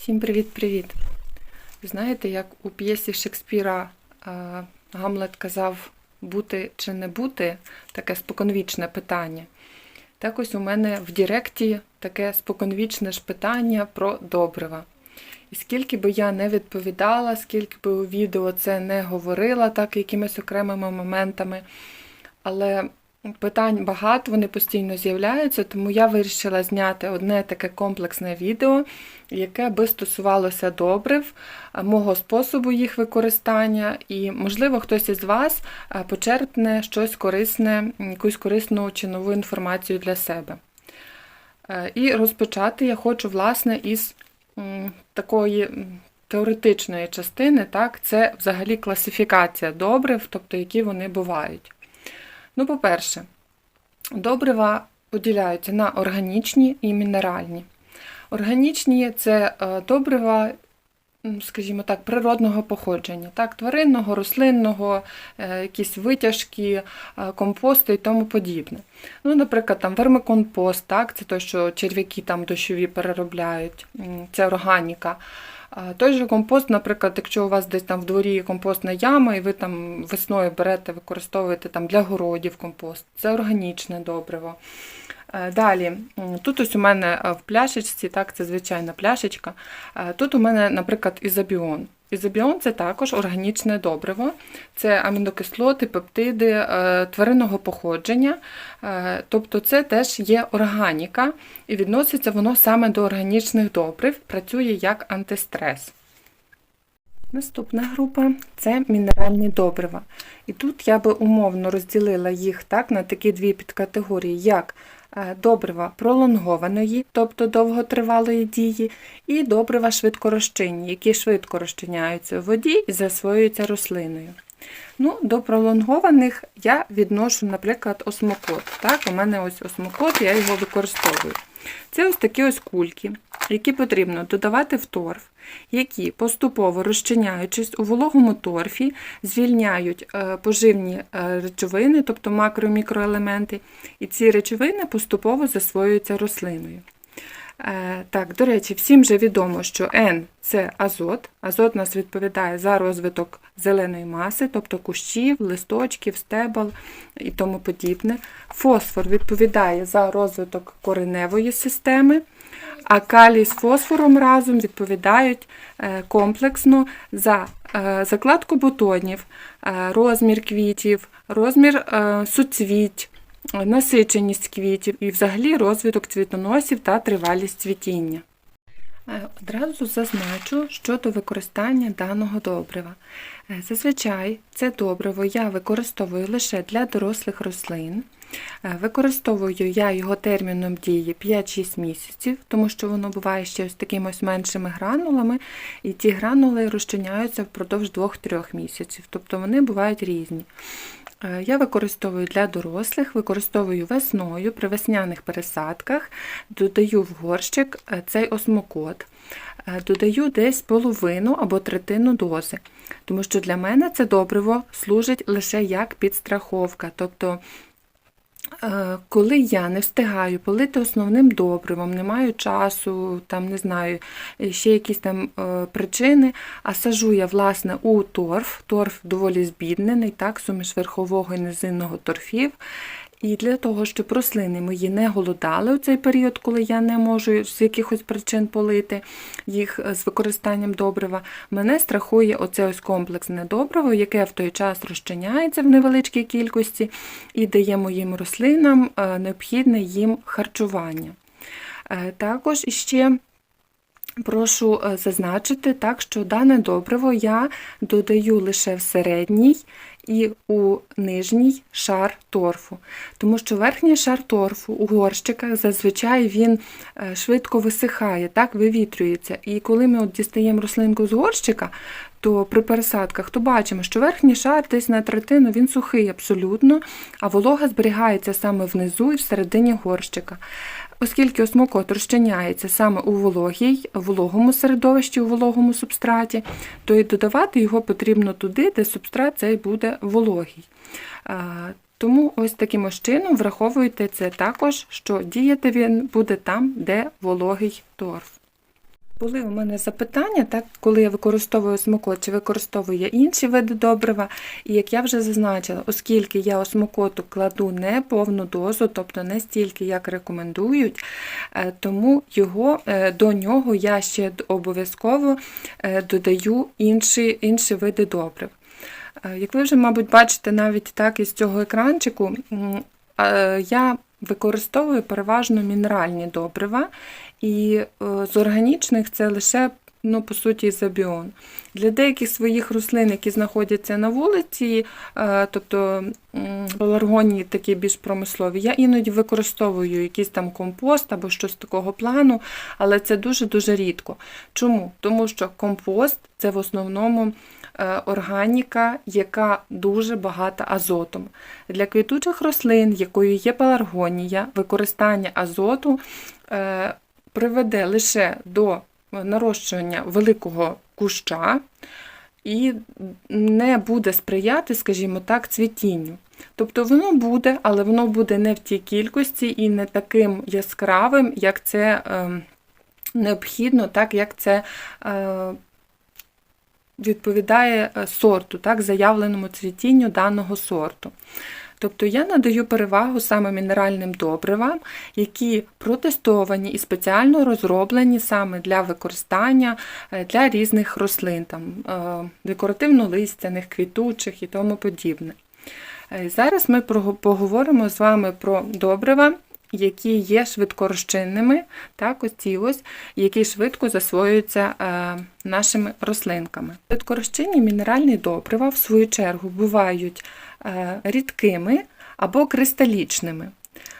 Всім привіт-привіт! Знаєте, як у п'єсі Шекспіра е, Гамлет казав бути чи не бути таке споконвічне питання. Так ось у мене в Діректі таке споконвічне ж питання про добрива. І скільки би я не відповідала, скільки би у відео це не говорила, так якимись окремими моментами, але питань багато, вони постійно з'являються, тому я вирішила зняти одне таке комплексне відео, яке би стосувалося добрив, мого способу їх використання, і, можливо, хтось із вас почерпне щось корисне, якусь корисну чи нову інформацію для себе. Е, І розпочати я хочу, власне, із такої теоретичної частини, так, це взагалі класифікація добрив, тобто які вони бувають. Ну, по-перше, добрива поділяються на органічні і мінеральні. Органічні це е, добрива, скажімо так, природного походження, так, тваринного, рослинного, е, якісь витяжки, е, компости і тому подібне. Ну, наприклад, там вермикомпост, так, це те, що черв'яки там дощові переробляють, це органіка. Той же компост, наприклад, якщо у вас десь там в дворі компостна яма, і ви там весною берете, використовуєте там для городів компост, це органічне добриво. Е, Далі, тут ось у мене е, в пляшечці, так, це звичайна пляшечка. Е, Тут у мене, наприклад, ізобіон. Ізобіон це також органічне добриво, це амінокислоти, пептиди е, тваринного походження. Е, Тобто це теж є органіка, і відноситься воно саме до органічних добрив, працює як антистрес. Наступна група це мінеральні добрива. І тут я би умовно розділила їх так на такі дві підкатегорії, як добрива пролонгованої, тобто довготривалої дії, і добрива швидкорозчинні, які швидко розчиняються у воді і засвоюються рослиною. Ну, До пролонгованих я відношу, наприклад, осмокот. Так, у мене ось осмокот, я його використовую. Це ось такі ось кульки, які потрібно додавати в торф, які поступово розчиняючись у вологому торфі, звільняють е, поживні е, речовини, тобто макро- і мікроелементи, і ці речовини поступово засвоюються рослиною. Е, Так, до речі, всім же відомо, що N це азот. Азот нас відповідає за розвиток зеленої маси, тобто кущів, листочків, стебел і тому подібне. Фосфор відповідає за розвиток кореневої системи, а калій з фосфором разом відповідають е, комплексно за е, закладку бутонів, е, розмір квітів, розмір суцвіть насиченість квітів і взагалі розвиток цвітоносів та тривалість цвітіння. Одразу зазначу щодо використання даного добрива. Зазвичай це добриво я використовую лише для дорослих рослин. Е, Використовую я його терміном дії 5-6 місяців, тому що воно буває ще ось такими ось меншими гранулами, і ті гранули розчиняються впродовж 2-3 місяців, тобто вони бувають різні. Е, Я використовую для дорослих, використовую весною при весняних пересадках, додаю в горщик е, цей осмокот. Додаю десь половину або третину дози, тому що для мене це добриво служить лише як підстраховка. Тобто, коли я не встигаю полити основним добривом, не маю часу, там не знаю, е, ще якісь там е, причини, а сажу я власне у торф. Торф доволі збіднений, так, суміш верхового і низинного торфів. І для того, щоб рослини мої не голодали у цей період, коли я не можу з якихось причин полити їх е, з використанням добрива, мене страхує оце ось комплексне добриво, яке в той час розчиняється в невеличкій кількості і дає моїм рослинам е, необхідне їм харчування. Е, Також іще Прошу зазначити, так, що дане добриво я додаю лише в середній і у нижній шар торфу. Тому що верхній шар торфу у горщиках зазвичай він е, швидко висихає, так, вивітрюється. І коли ми от дістаємо рослинку з горщика, то при пересадках то бачимо, що верхній шар десь на третину він сухий абсолютно, а волога зберігається саме внизу і всередині горщика. Оскільки осмокот розчиняється саме у вологій, вологому середовищі, у вологому субстраті, то і додавати його потрібно туди, де субстрат цей буде вологий. Тому ось таким чином враховуйте це також, що діяти він буде там, де вологий торф. Були у мене запитання, так, коли я використовую смокот, чи використовую я інші види добрива. І як я вже зазначила, оскільки я осмокоту кладу не повну дозу, тобто не стільки, як рекомендують, е, тому його, е, до нього я ще обов'язково е, додаю інші, інші види добрив. Як ви вже, мабуть, бачите навіть так із цього екранчику, я використовую переважно мінеральні добрива, і е, з органічних це лише, ну, по суті, ізобіон. Для деяких своїх рослин, які знаходяться на вулиці, е, тобто пеларгонії такі більш промислові, я іноді використовую якийсь там компост або щось такого плану, але це дуже-дуже рідко. Чому? Тому що компост це в основному е, органіка, яка дуже багата азотом. Для квітучих рослин, якою є пеларгонія, використання азоту е, приведе лише до нарощування великого куща і не буде сприяти, скажімо так, цвітінню. Тобто воно буде, але воно буде не в тій кількості і не таким яскравим, як це е, необхідно, так як це е, відповідає е, сорту, так, заявленому цвітінню даного сорту. Тобто я надаю перевагу саме мінеральним добривам, які протестовані і спеціально розроблені саме для використання е, для різних рослин, там, е, декоративно-листяних, квітучих і тому подібне. Е, Зараз ми поговоримо з вами про добрива, які є швидкорозчинними, так, ось ці ось, які швидко засвоюються е, нашими рослинками. Швидкорозчинні мінеральні добрива, в свою чергу, бувають е, рідкими або кристалічними.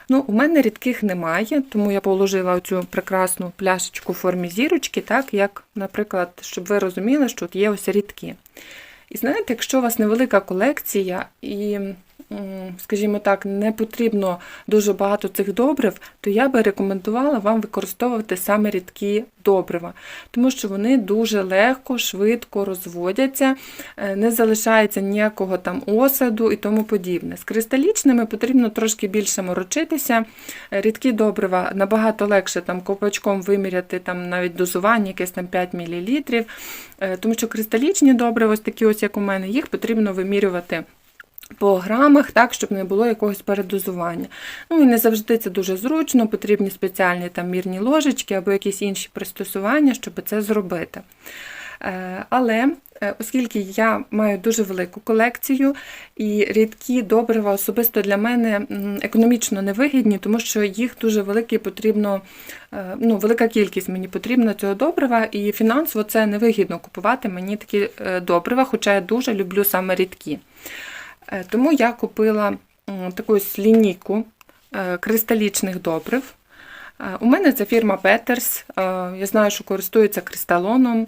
Ну, у мене рідких немає, тому я положила цю прекрасну пляшечку в формі зірочки, так, як, наприклад, щоб ви розуміли, що тут є ось рідкі. І знаєте, якщо у вас невелика колекція і, скажімо так, не потрібно дуже багато цих добрив, то я би рекомендувала вам використовувати саме рідкі добрива, тому що вони дуже легко, швидко розводяться, е, не залишається ніякого там осаду і тому подібне. З кристалічними потрібно трошки більше морочитися. Е, Рідкі добрива набагато легше там копачком виміряти там навіть дозування, якесь там 5 мл, Е, тому що кристалічні добрива, ось такі ось як у мене, їх потрібно вимірювати. По грамах, так, щоб не було якогось передозування. Ну і не завжди це дуже зручно, потрібні спеціальні там мірні ложечки або якісь інші пристосування, щоб це зробити. Е, Але е, оскільки я маю дуже велику колекцію і рідкі добрива особисто для мене економічно невигідні, тому що їх дуже великий потрібно, е, ну, велика кількість мені потрібна цього добрива, і фінансово це невигідно купувати мені такі добрива, хоча я дуже люблю саме рідкі. Е, Тому я купила таку ось лінійку е, кристалічних добрив. Е, У мене це фірма. Е, Я знаю, що користується кристалоном,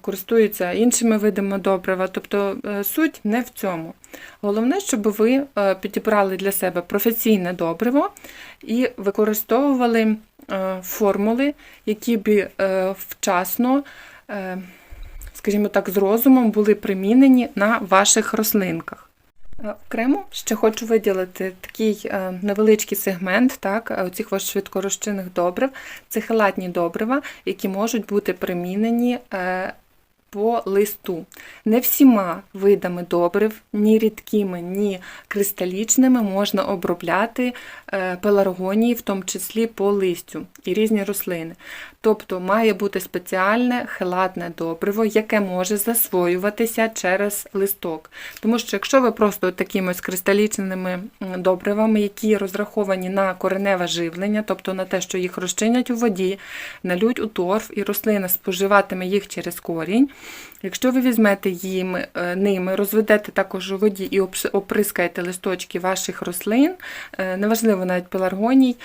користуються іншими видами добрива. Тобто суть не в цьому. Головне, щоб ви підібрали для себе професійне добриво і використовували формули, які б вчасно, скажімо так, з розумом були примінені на ваших рослинках. Е, Окремо ще хочу виділити такий е, невеличкий сегмент так, е, оцих ось швидкорозчинних добрив. Це хелатні добрива, які можуть бути примінені по листу. Не всіма видами добрив, ні рідкими, ні кристалічними можна обробляти е, пеларгонії, в тому числі по листю і різні рослини. Тобто має бути спеціальне хелатне добриво, яке може засвоюватися через листок. Тому що якщо ви просто такими кристалічними добривами, які розраховані на кореневе живлення, тобто на те, що їх розчинять у воді, налють у торф, і рослина споживатиме їх через корінь. Якщо ви візьмете їм, е, ними, розведете також у воді і оприскаєте листочки ваших рослин, е, неважливо навіть пеларгоній,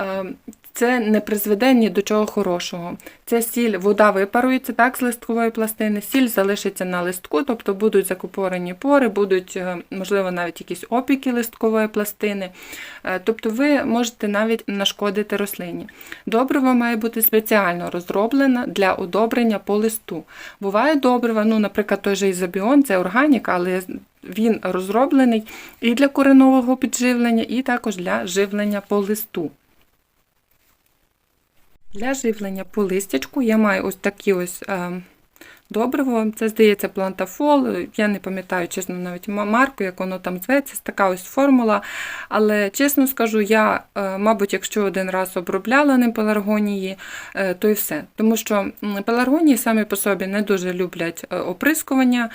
е, це не призведе ні до чого хорошого. Це сіль, вода випарується так з листкової пластини, сіль залишиться на листку, тобто будуть закупорені пори, будуть, е, можливо, навіть якісь опіки листкової пластини. Е, Тобто ви можете навіть нашкодити рослині. Добриво має бути спеціально розроблено для удобрення по листу. Буває добрива, ну, наприклад, той же ізобіон, це органіка, але він розроблений і для коренового підживлення, і також для живлення по листу. Для живлення по листячку. Я маю ось такі ось е, добриво. Це, здається, плантафол. Я не пам'ятаю, чесно, навіть марку, як воно там зветься, така ось формула. Але чесно скажу, я, е, мабуть, якщо один раз обробляла ним пеларгонії, е, то і все. Тому що пеларгонії самі по собі не дуже люблять е, оприскування.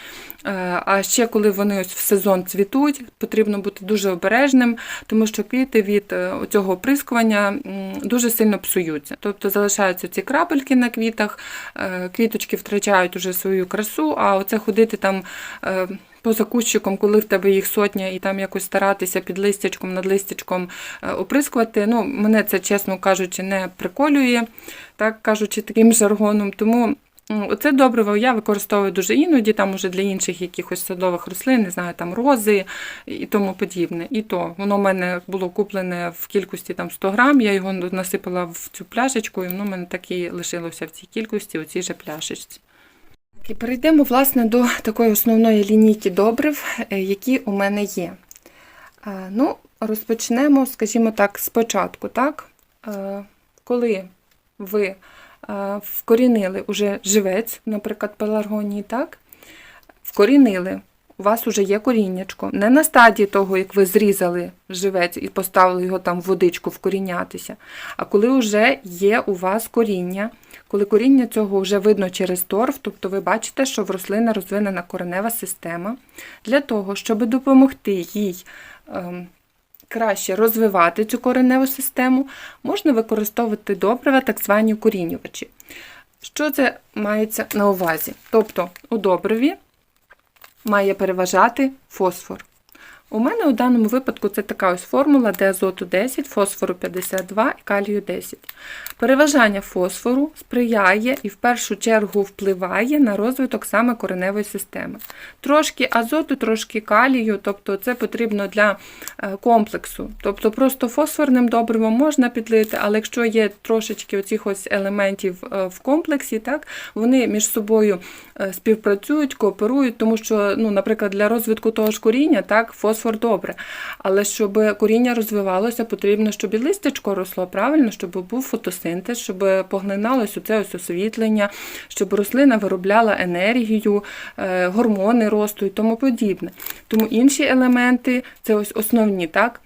А ще коли вони ось в сезон цвітуть, потрібно бути дуже обережним, тому що квіти від цього оприскування дуже сильно псуються. Тобто залишаються ці крапельки на квітах, квіточки втрачають уже свою красу, а оце ходити там. е, Поза кущиком, коли в тебе їх сотня, і там якось старатися під листячком, над листячком е, оприскувати. Ну, мене це, чесно кажучи, не приколює, так кажучи, таким жаргоном. Тому м, оце добриво я використовую дуже іноді, там уже для інших якихось садових рослин, не знаю, там рози і тому подібне. І то воно в мене було куплене в кількості там 100 грам, я його насипала в цю пляшечку, і воно в мене так і лишилося в цій кількості, у цій же пляшечці. І перейдемо власне до такої основної лінійки добрив, е, які у мене є. Е, Ну, розпочнемо, скажімо так, спочатку. Так? Е, Коли ви вкорінили уже живець, наприклад, пеларгонії, так? вкорінили, у вас вже є коріннячко. Не на стадії того, як ви зрізали живець і поставили його там в водичку вкорінятися, а коли вже є у вас коріння, коли коріння цього вже видно через торф, тобто ви бачите, що в рослини розвинена коренева система, для того, щоб допомогти їй ем, краще розвивати цю кореневу систему, можна використовувати добрива, так звані укорінювачі. Що це мається на увазі? Тобто у добриві має переважати фосфор. У мене у даному випадку це така ось формула, де азоту 10, фосфору 52 і калію 10. Переважання фосфору сприяє і в першу чергу впливає на розвиток саме кореневої системи. Трошки азоту, трошки калію, тобто це потрібно для е, комплексу. Тобто просто фосфорним добривом можна підлити, але якщо є трошечки оцих ось елементів е, в комплексі, так, вони між собою е, співпрацюють, кооперують, тому що, ну, наприклад, для розвитку того ж коріння, так, фосфор добре. Але щоб коріння розвивалося, потрібно, щоб і листечко росло правильно, щоб був фотосинтез, щоб поглиналось оце ось освітлення, щоб рослина виробляла енергію, е, гормони росту і тому подібне. Тому інші елементи це ось основні, так?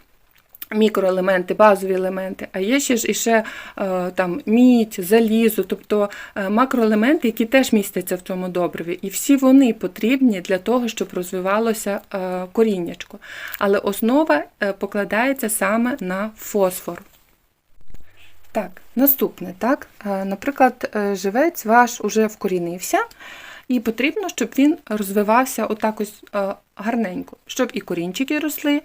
Мікроелементи, базові елементи, а є ще ж іще е, там мідь, залізо, тобто е, макроелементи, які теж містяться в цьому добриві. І всі вони потрібні для того, щоб розвивалося е, коріннячко. Але основа покладається саме на фосфор. Так, наступне, так. Наприклад, живець ваш уже вкорінився, і потрібно, щоб він розвивався отак ось гарненько, щоб і корінчики росли,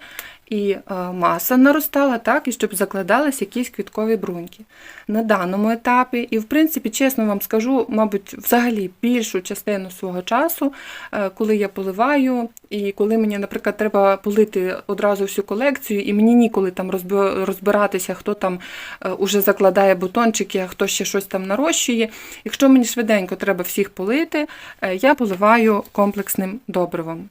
і е, маса наростала, так, і щоб закладались якісь квіткові бруньки. На даному етапі, і в принципі, чесно вам скажу, мабуть, взагалі більшу частину свого часу, е, коли я поливаю, і коли мені, наприклад, треба полити одразу всю колекцію, і мені ніколи там розбиратися, хто там е, уже закладає бутончики, а хто ще щось там нарощує. Якщо мені швиденько треба всіх полити, я поливаю комплексним добривом,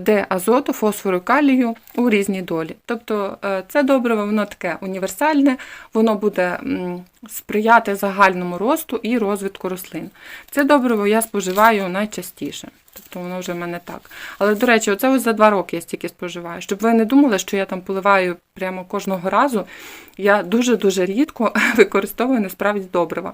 де азоту, фосфору, калію у різній долі. Тобто е, це добриво, воно таке універсальне, воно буде сприяти загальному росту і розвитку рослин. Це добриво я споживаю найчастіше. Тобто воно вже в мене так. Але, до речі, оце ось за два роки я стільки споживаю. Щоб ви не думали, що я там поливаю прямо кожного разу. Я дуже-дуже рідко використовую насправді добрива.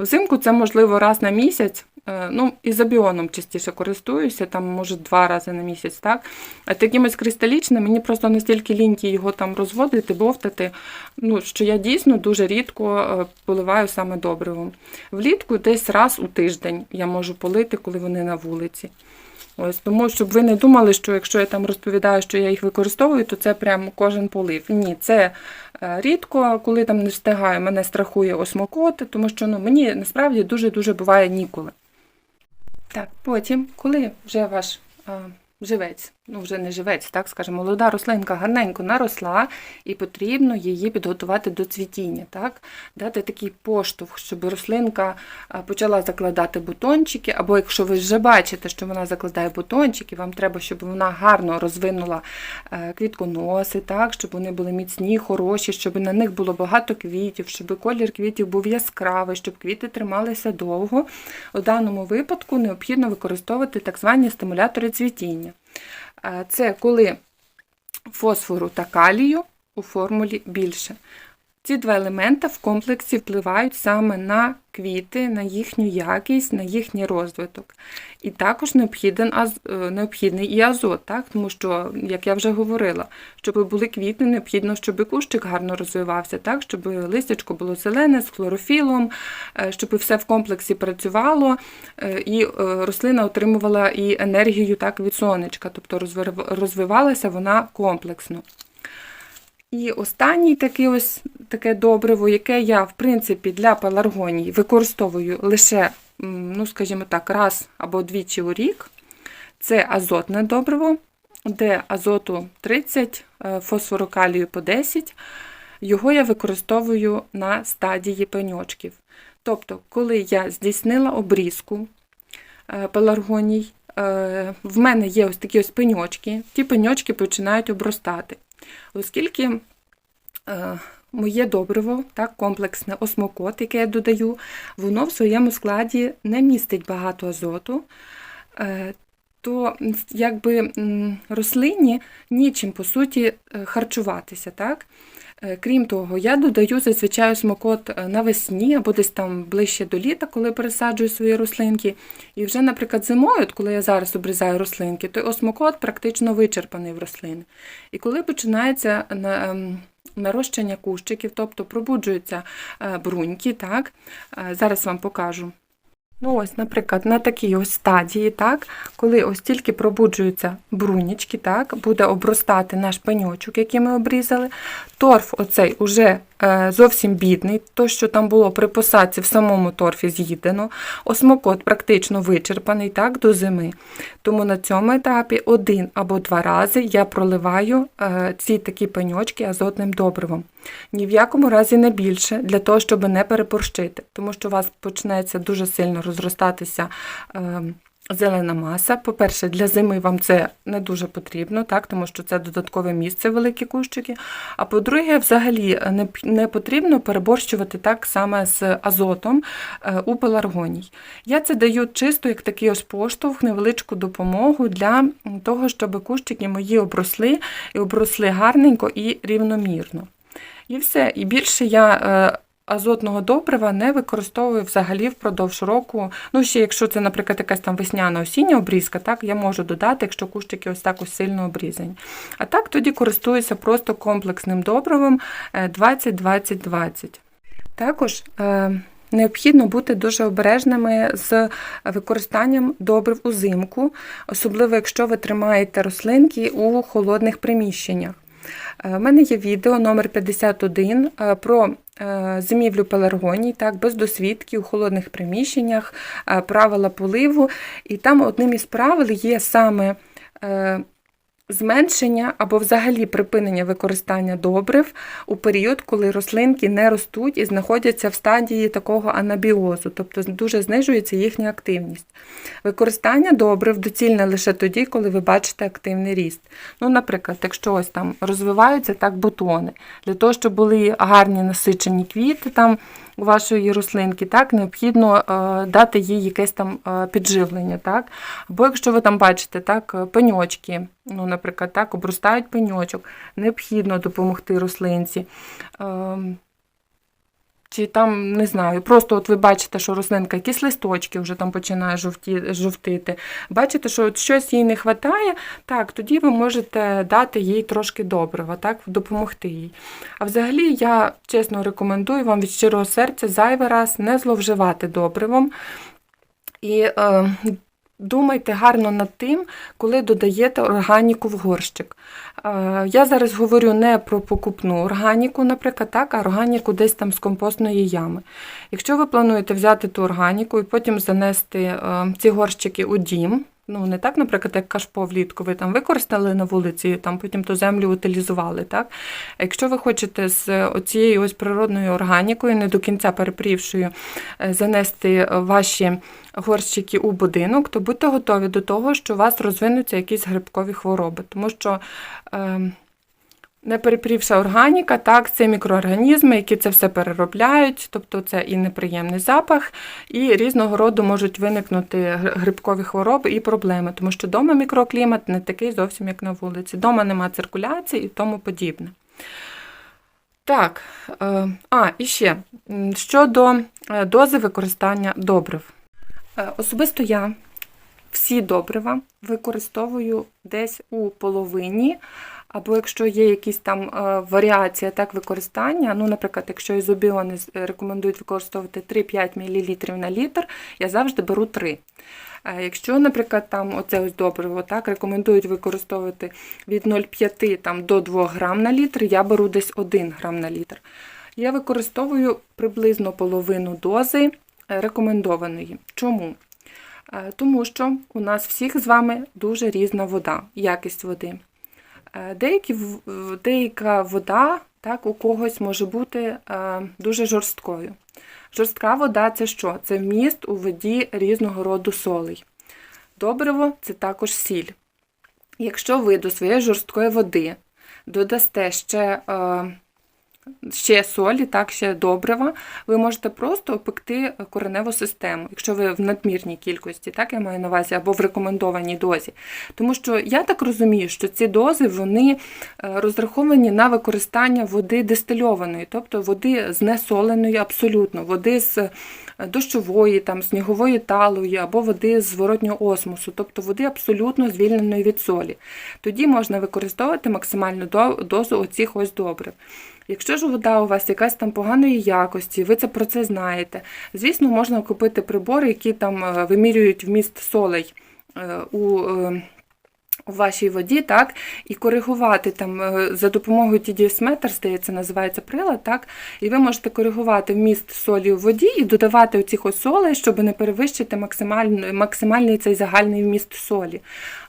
Взимку це можливо раз на місяць. Е, Ну, і за біоном частіше користуюся, там, може, два рази на місяць, так? А такимось кристалічним, мені просто настільки ліньки його там розводити, бовтати, ну, що я дійсно дуже рідко е, поливаю саме добривом. Влітку десь раз у тиждень я можу полити, коли вони на вулиці. Ось тому, щоб ви не думали, що якщо я там розповідаю, що я їх використовую, то це прям кожен полив. Ні, це е, рідко, коли там не встигаю, мене страхує осмокоти, тому що ну, мені насправді дуже-дуже буває ніколи. Так, потім, коли вже ваш а, живець ну вже не живець, так скажемо, молода рослинка гарненько наросла, і потрібно її підготувати до цвітіння, так? дати такий поштовх, щоб рослинка почала закладати бутончики, або якщо ви вже бачите, що вона закладає бутончики, вам треба, щоб вона гарно розвинула е, квітконоси, так? щоб вони були міцні, хороші, щоб на них було багато квітів, щоб колір квітів був яскравий, щоб квіти трималися довго. У даному випадку необхідно використовувати так звані стимулятори цвітіння. Е, Це коли фосфору та калію у формулі більше. Ці два елемента в комплексі впливають саме на квіти, на їхню якість, на їхній розвиток. І також е, необхідний і азот, так? тому що, як я вже говорила, щоб були квіти, необхідно, щоб кущик гарно розвивався, так? щоб листячко було зелене з хлорофілом, е, щоб все в комплексі працювало, е, і рослина отримувала і енергію так, від сонечка, тобто розвив- розвивалася вона комплексно. І останній такий ось таке добриво, яке я, в принципі, для пеларгоній використовую лише, ну, скажімо так, раз або двічі у рік. Це азотне добриво, де азоту 30, е, фосфору калію по 10. Його я використовую на стадії пеньочків. Тобто, коли я здійснила обрізку е, пеларгоній, е, в мене є ось такі ось пеньочки, ті пеньочки починають обростати. Оскільки е, моє добриво, так, комплексне осмокот, яке я додаю, воно в своєму складі не містить багато азоту, е, то якби рослині нічим по суті е, харчуватися. Так? Е, Крім того, я додаю зазвичай осмокот е, навесні або десь там ближче до літа, коли пересаджую свої рослинки. І вже, наприклад, зимою, от коли я зараз обрізаю рослинки, то осмокот практично вичерпаний в рослини. І коли починається на- ем, нарощення кущиків, тобто пробуджуються е, бруньки, так, зараз вам покажу. Ну ось, наприклад, на такій ось стадії, так, коли ось тільки пробуджуються брунічки, так, буде обростати наш пеньочок, який ми обрізали. Торф оцей уже е, зовсім бідний, то, що там було при посадці в самому торфі з'їдено. Осмокот практично вичерпаний так, до зими. Тому на цьому етапі один або два рази я проливаю е, ці такі пеньочки азотним добривом. Ні в якому разі не більше, для того, щоб не перепорщити, тому що у вас почнеться дуже сильно розростатися е, зелена маса. По-перше, для зими вам це не дуже потрібно, так, тому що це додаткове місце, великі кущики. А по-друге, взагалі не, не потрібно переборщувати так саме з азотом е, у пеларгоній. Я це даю чисто як такий ось поштовх, невеличку допомогу для того, щоб кущики мої обросли і обросли гарненько і рівномірно. І все. І більше я е, азотного добрива не використовую взагалі впродовж року. Ну, ще якщо це, наприклад, якась там весняна осіння обрізка, так я можу додати, якщо кущики ось так ось сильно обрізані. А так тоді користуюся просто комплексним добривом е, 20-20-20. Також е, необхідно бути дуже обережними з використанням добрив узимку, особливо якщо ви тримаєте рослинки у холодних приміщеннях. У мене є відео номер 51 е, про е, зимівлю пеларгоній, так, без досвідки у холодних приміщеннях, е, правила поливу. І там одним із правил є саме е, зменшення або взагалі припинення використання добрив у період, коли рослинки не ростуть і знаходяться в стадії такого анабіозу, тобто дуже знижується їхня активність. Використання добрив доцільне лише тоді, коли ви бачите активний ріст. Ну, наприклад, якщо ось там розвиваються так бутони, для того, щоб були гарні насичені квіти там вашої рослинки, так, необхідно е, дати їй якесь там е, підживлення. Так? Або якщо ви там бачите так, е, пеньочки, ну, наприклад, так, обростають пеньочок, необхідно допомогти рослинці. Чи там, не знаю, просто от ви бачите, що рослинка якісь листочки вже там починає жовті, жовтити. Бачите, що от щось їй не вистачає, так, тоді ви можете дати їй трошки добрива, так, допомогти їй. А взагалі я чесно рекомендую вам від щирого серця зайвий раз не зловживати добривом. І е, думайте гарно над тим, коли додаєте органіку в горщик. Е, Я зараз говорю не про покупну органіку, наприклад, так, а органіку десь там з компостної ями. Якщо ви плануєте взяти ту органіку і потім занести е, ці горщики у дім, Ну, не так, наприклад, як кашпо влітку ви там використали на вулиці, там потім ту землю утилізували. Так? Якщо ви хочете з оцією ось природною органікою, не до кінця перепрівшою, е, занести ваші горщики у будинок, то будьте готові до того, що у вас розвинуться якісь грибкові хвороби. Тому що е, не перепрівша органіка, так, це мікроорганізми, які це все переробляють, тобто це і неприємний запах, і різного роду можуть виникнути гр- грибкові хвороби і проблеми, тому що вдома мікроклімат не такий зовсім, як на вулиці. Дома нема циркуляції і тому подібне. Так, е, а, і ще щодо е, дози використання добрив. Е, Особисто я всі добрива використовую десь у половині, або якщо є якісь там е, варіація так, використання, ну, наприклад, якщо ізобіони е, рекомендують використовувати 3-5 мл на літр, я завжди беру 3. Е, Якщо, наприклад, там оце ось добриво так, рекомендують використовувати від 0,5 там, до 2 грам на літр, я беру десь 1 грам на літр. Я використовую приблизно половину дози рекомендованої. Чому? Тому що у нас всіх з вами дуже різна вода, якість води. Е, Деякі, деяка вода так, у когось може бути е, дуже жорсткою. Жорстка вода це що? Це вміст у воді різного роду солей. Добриво це також сіль. Якщо ви до своєї жорсткої води додасте ще, е, ще солі, так, ще добрива, ви можете просто опекти кореневу систему, якщо ви в надмірній кількості, так я маю на увазі, або в рекомендованій дозі. Тому що я так розумію, що ці дози вони е, розраховані на використання води дистильованої, тобто води знесоленої абсолютно, води з е, дощової, там, снігової талої або води з зворотнього осмосу, тобто води абсолютно звільненої від солі. Тоді можна використовувати максимальну дозу оцих ось добрив. Якщо ж вода у вас якась там поганої якості, ви це про це знаєте. Звісно, можна купити прибори, які там е, вимірюють вміст солей е, у. У вашій воді, так, і коригувати там е, за допомогою TDS Meter, здається, називається прилад, так, і ви можете коригувати вміст солі у воді і додавати оцих ось солей, щоб не перевищити максимальний, максимальний цей загальний вміст солі.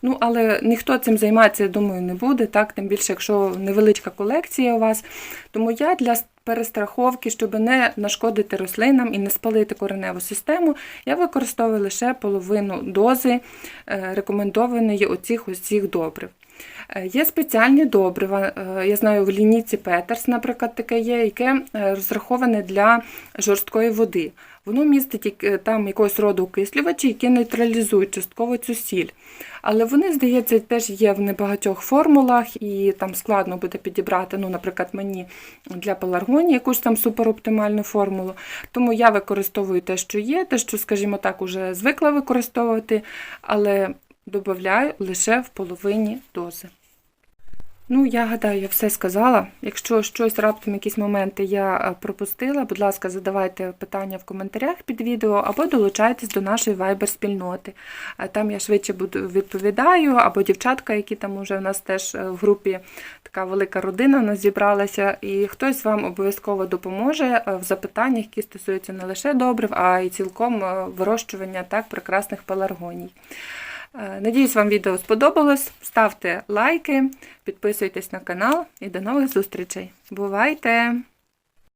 Ну, але ніхто цим займатися, я думаю, не буде, так, тим більше, якщо невеличка колекція у вас. Тому я для перестраховки, щоб не нашкодити рослинам і не спалити кореневу систему, я використовую лише половину дози е, рекомендованої оцих усіх добрив. Е, Є спеціальні добрива. е, Я знаю, в лінійці Петерс, наприклад, таке є, яке розраховане для жорсткої води. Воно містить там якогось роду окислювачі, які нейтралізують частково цю сіль. Але вони, здається, теж є в небагатьох формулах, і там складно буде підібрати, ну, наприклад, мені для пеларгонії якусь там супероптимальну формулу. Тому я використовую те, що є, те, що, скажімо так, уже звикла використовувати, але додаю лише в половині дози. Ну, я гадаю, я все сказала. Якщо щось раптом, якісь моменти я е, пропустила, будь ласка, задавайте питання в коментарях під відео або долучайтесь до нашої Viber-спільноти. Е, Там я швидше буду відповідаю, або дівчатка, які там уже в нас теж е, в групі така велика родина у нас зібралася, і хтось вам обов'язково допоможе в запитаннях, які стосуються не лише добрив, а й цілком вирощування так прекрасних пеларгоній. Е, Надіюсь, вам відео сподобалось. Ставте лайки, підписуйтесь на канал і до нових зустрічей. Бувайте!